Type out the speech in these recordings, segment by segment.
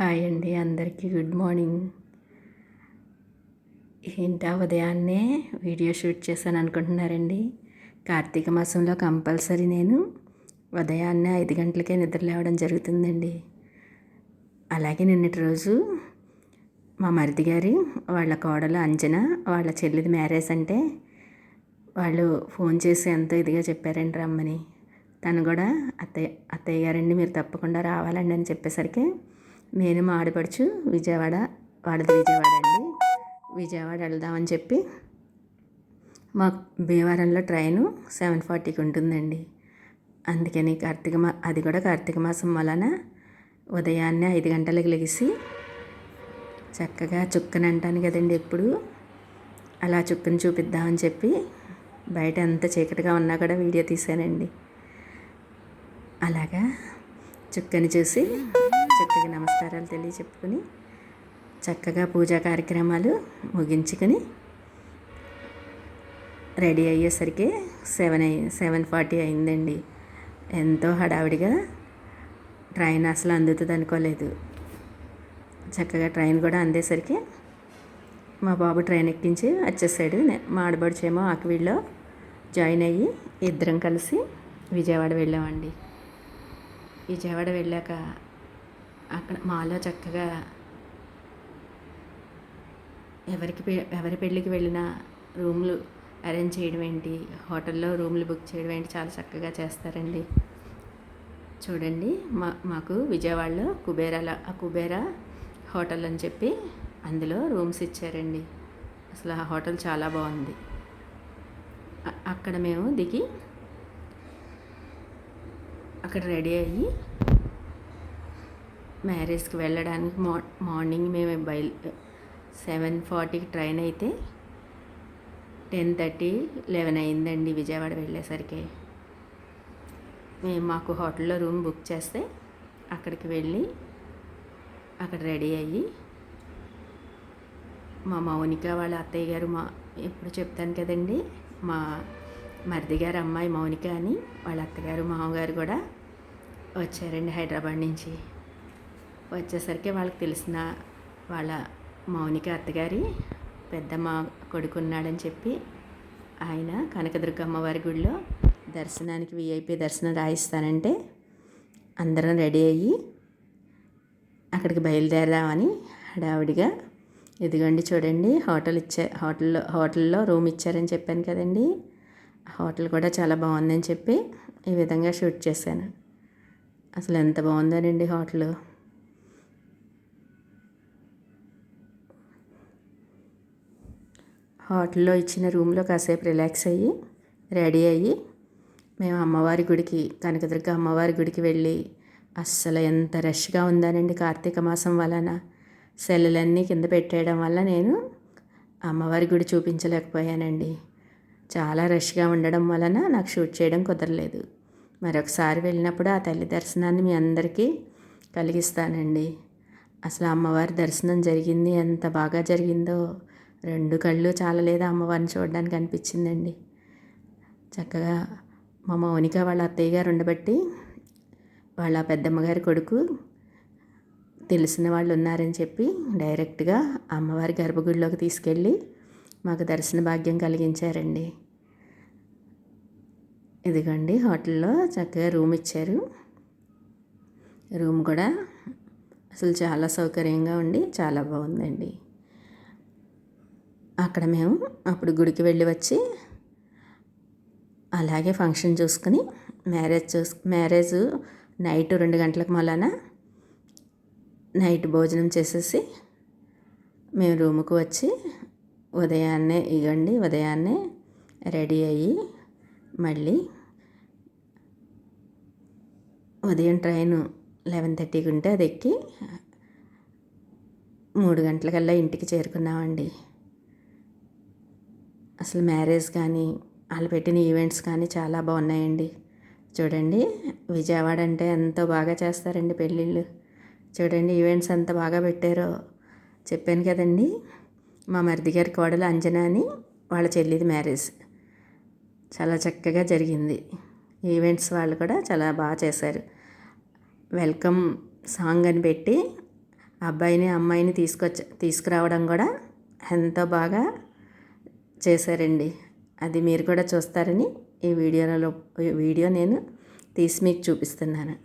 Hi అండి అందరికీ good morning. ఏంటా ఉదయాన్నే వీడియో షూట్ చేశాను అనుకుంటున్నారండి? కార్తీక మాసంలో కంపల్సరీ నేను ఉదయాన్నే ఐదు గంటలకే నిద్ర లేవడం జరుగుతుందండి. అలాగే నిన్నటి రోజు మా మరిది గారి వాళ్ళ కోడలు అంజన వాళ్ళ చెల్లిది మ్యారేజ్ అంటే వాళ్ళు ఫోన్ చేసి ఎంతో ఇదిగా చెప్పారండి రమ్మని. తను కూడా అత్తయ్య అత్తయ్య గారండి మీరు తప్పకుండా రావాలండి అని చెప్పేసరికి నేను మా ఆడపడుచు విజయవాడ వాడది విజయవాడ అండి. విజయవాడ వెళ్దామని చెప్పి మా భీమవరంలో ట్రైను సెవెన్ ఫార్టీకి ఉంటుందండి. అందుకని కార్తీక మా అది కూడా కార్తీక మాసం వలన ఉదయాన్నే ఐదు గంటలకు లెగిసి చక్కగా చుక్కని అంటాను కదండి ఎప్పుడు. అలా చుక్కని చూపిద్దామని చెప్పి బయట ఎంత చీకటిగా ఉన్నా కూడా వీడియో తీశానండి. అలాగా చుక్కని చూసి చుక్కకి నమస్కారాలు తెలియచెప్పుకుని చక్కగా పూజా కార్యక్రమాలు ముగించుకొని రెడీ అయ్యేసరికి సెవెన్ అయ్యి సెవెన్ ఫార్టీ అయిందండి. ఎంతో హడావిడిగా ట్రైన్ అసలు అందుతుంది అనుకోలేదు. చక్కగా ట్రైన్ కూడా అందేసరికి మా బాబు ట్రైన్ ఎక్కించి వచ్చేసాడు. మా ఆడబడుచేమో ఆకివీళ్ళలో జాయిన్ అయ్యి ఇద్దరం కలిసి విజయవాడ వెళ్ళామండి. విజయవాడ వెళ్ళాక అక్కడ మాలో చక్కగా ఎవరికి ఎవరి పెళ్ళికి వెళ్ళినా రూమ్లు అరేంజ్ చేయడం ఏంటి? హోటల్లో రూమ్లు బుక్ చేయడం ఏంటి? చాలా చక్కగా చేస్తారండి. చూడండి మా మాకు విజయవాడలో కుబేరాల ఆ కుబేరా హోటల్ అని చెప్పి అందులో రూమ్స్ ఇచ్చారండి. అసలు ఆ హోటల్ చాలా బాగుంది. అక్కడ మేము దిగి అక్కడ రెడీ అయ్యి మ్యారేజ్కి వెళ్ళడానికి మా మార్నింగ్ మేము బయలు సెవెన్ ఫార్టీకి ట్రైన్ అయితే టెన్ థర్టీ లెవెన్ అయిందండి విజయవాడ వెళ్ళేసరికి. మేము మాకు హోటల్లో రూమ్ బుక్ చేస్తే అక్కడికి వెళ్ళి అక్కడ రెడీ అయ్యి మా మౌనిక వాళ్ళ అత్తయ్య గారు మా ఎప్పుడు చెప్తాను కదండి మా మరిది గారు అమ్మాయి మౌనిక అని వాళ్ళ అత్తగారు మామగారు కూడా వచ్చారండి హైదరాబాద్ నుంచి. వచ్చేసరికి వాళ్ళకి తెలిసిన వాళ్ళ మౌనిక అత్తగారి పెద్దమ్మ కొడుకున్నాడని చెప్పి ఆయన కనకదుర్గ అమ్మవారి గుడిలో దర్శనానికి విఐపి దర్శనం రాయిస్తానంటే అందరం రెడీ అయ్యి అక్కడికి బయలుదేరామని హడావిడిగా ఇదిగోండి చూడండి హోటల్ ఇచ్చే హోటల్లో హోటల్లో రూమ్ ఇచ్చారని చెప్పాను కదండి. హోటల్ కూడా చాలా బాగుందని చెప్పి ఈ విధంగా షూట్ చేశాను. అసలు ఎంత బాగుందోనండి హోటల్. హోటల్లో ఇచ్చిన రూమ్లో కాసేపు రిలాక్స్ అయ్యి రెడీ అయ్యి మేము అమ్మవారి గుడికి కనకదుర్గ అమ్మవారి గుడికి వెళ్ళి అస్సలు ఎంత రష్గా ఉందానండి కార్తీక మాసం వలన. సెల్లులన్నీ కింద పెట్టేయడం వల్ల నేను అమ్మవారి గుడి చూపించలేకపోయానండి. చాలా రష్గా ఉండడం వలన నాకు షూట్ చేయడం కుదరలేదు. మరొకసారి వెళ్ళినప్పుడు ఆ తల్లి దర్శనాన్ని మీ అందరికీ కలిగిస్తానండి. అసలు అమ్మవారి దర్శనం జరిగింది ఎంత బాగా జరిగిందో. రెండు కళ్ళు చాలలేదు అమ్మవారిని చూడడానికి అనిపించిందండి. చక్కగా మా మౌనిక వాళ్ళ అత్తయ్య గారు ఉండబట్టి వాళ్ళ పెద్దమ్మగారి కొడుకు తెలిసిన వాళ్ళు ఉన్నారని చెప్పి డైరెక్ట్గా అమ్మవారి గర్భగుడిలోకి తీసుకెళ్ళి మాకు దర్శన భాగ్యం కలిగించారండి. ఇదిగోండి హోటల్లో చక్కగా రూమ్ ఇచ్చారు. రూమ్ కూడా అసలు చాలా సౌకర్యంగా ఉండి చాలా బాగుందండి. అక్కడ మేము అప్పుడు గుడికి వెళ్ళి వచ్చి అలాగే ఫంక్షన్ చూసుకుని మ్యారేజ్ చూసు మ్యారేజ్ నైట్ రెండు గంటలకు మళ్ళా నైట్ భోజనం చేసేసి మేము రూముకు వచ్చి ఉదయాన్నే ఇగండి ఉదయాన్నే రెడీ అయ్యి మళ్ళీ ఉదయం ట్రైను లెవెన్ థర్టీకి ఉంటే అది ఎక్కి మూడు గంటలకల్లా ఇంటికి చేరుకున్నామండి. అసలు మ్యారేజ్ కానీ వాళ్ళు పెట్టిన ఈవెంట్స్ కానీ చాలా బాగున్నాయండి. చూడండి విజయవాడ అంటే ఎంతో బాగా చేస్తారండి పెళ్ళిళ్ళు. చూడండి ఈవెంట్స్ ఎంత బాగా పెట్టారో. చెప్పాను కదండి మా మరిది గారి కోడలు అంజనా అని వాళ్ళ చెల్లిది మ్యారేజ్. చాలా చక్కగా జరిగింది. ఈవెంట్స్ వాళ్ళు కూడా చాలా బాగా చేశారు. వెల్కమ్ సాంగ్ అని పెట్టి అబ్బాయిని అమ్మాయిని తీసుకొచ్చ తీసుకురావడం కూడా ఎంతో బాగా చేశారండి. అది మీరు కూడా చూస్తారని ఈ వీడియోలలో వీడియో నేను తీసి మీకు చూపిస్తున్నాను.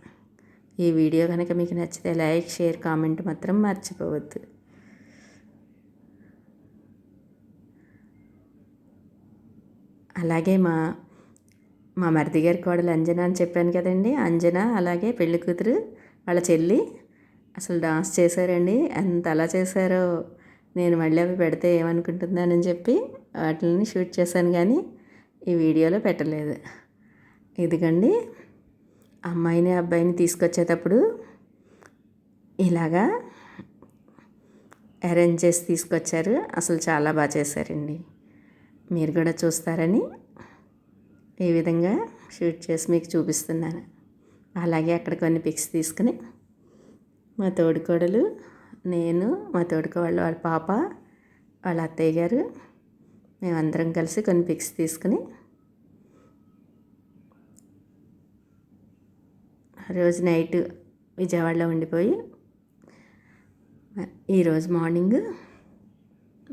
ఈ వీడియో కనుక మీకు నచ్చితే లైక్ షేర్ కామెంట్ మాత్రం మర్చిపోవద్దు. అలాగే మా మా మరిది గారి కోడలు అంజన అని చెప్పాను కదండి. అంజన అలాగే పెళ్ళి కూతురు వాళ్ళ చెల్లి అసలు డాన్స్ చేశారండి. ఎంత అలా చేశారో నేను మళ్ళీ అవి పెడితే ఏమనుకుంటున్నానని చెప్పి వాటిని షూట్ చేశాను కానీ ఈ వీడియోలో పెట్టలేదు. ఇదిగండి అమ్మాయిని అబ్బాయిని తీసుకొచ్చేటప్పుడు ఇలాగా అరేంజ్ చేసి తీసుకొచ్చారు. అసలు చాలా బాగా చేశారండి. మీరు కూడా చూస్తారని ఈ విధంగా షూట్ చేసి మీకు చూపిస్తున్నాను. అలాగే అక్కడ కొన్ని పిక్స్ తీసుకుని మా తోడుకోడలు నేను మా తోడుకోవాళ్ళ వాళ్ళ పాప వాళ్ళ అత్తయ్య గారు మేమందరం కలిసి కొన్ని పిక్స్ తీసుకుని రోజు నైట్ విజయవాడలో ఉండిపోయి ఈరోజు మార్నింగ్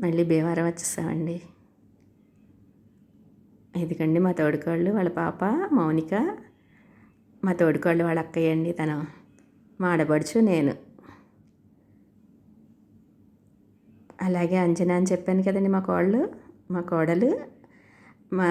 మళ్ళీ భీమవరం వచ్చేసామండి. ఇదిగండి మా తోడుకోళ్ళు వాళ్ళ పాప మౌనిక మా తోడుకోళ్ళు వాళ్ళ అక్కయ్య అండి తను. మా ఆడబడుచు నేను. అలాగే అంజనా అని చెప్పాను కదండి మా కోళ్ళు మా కోడలు మా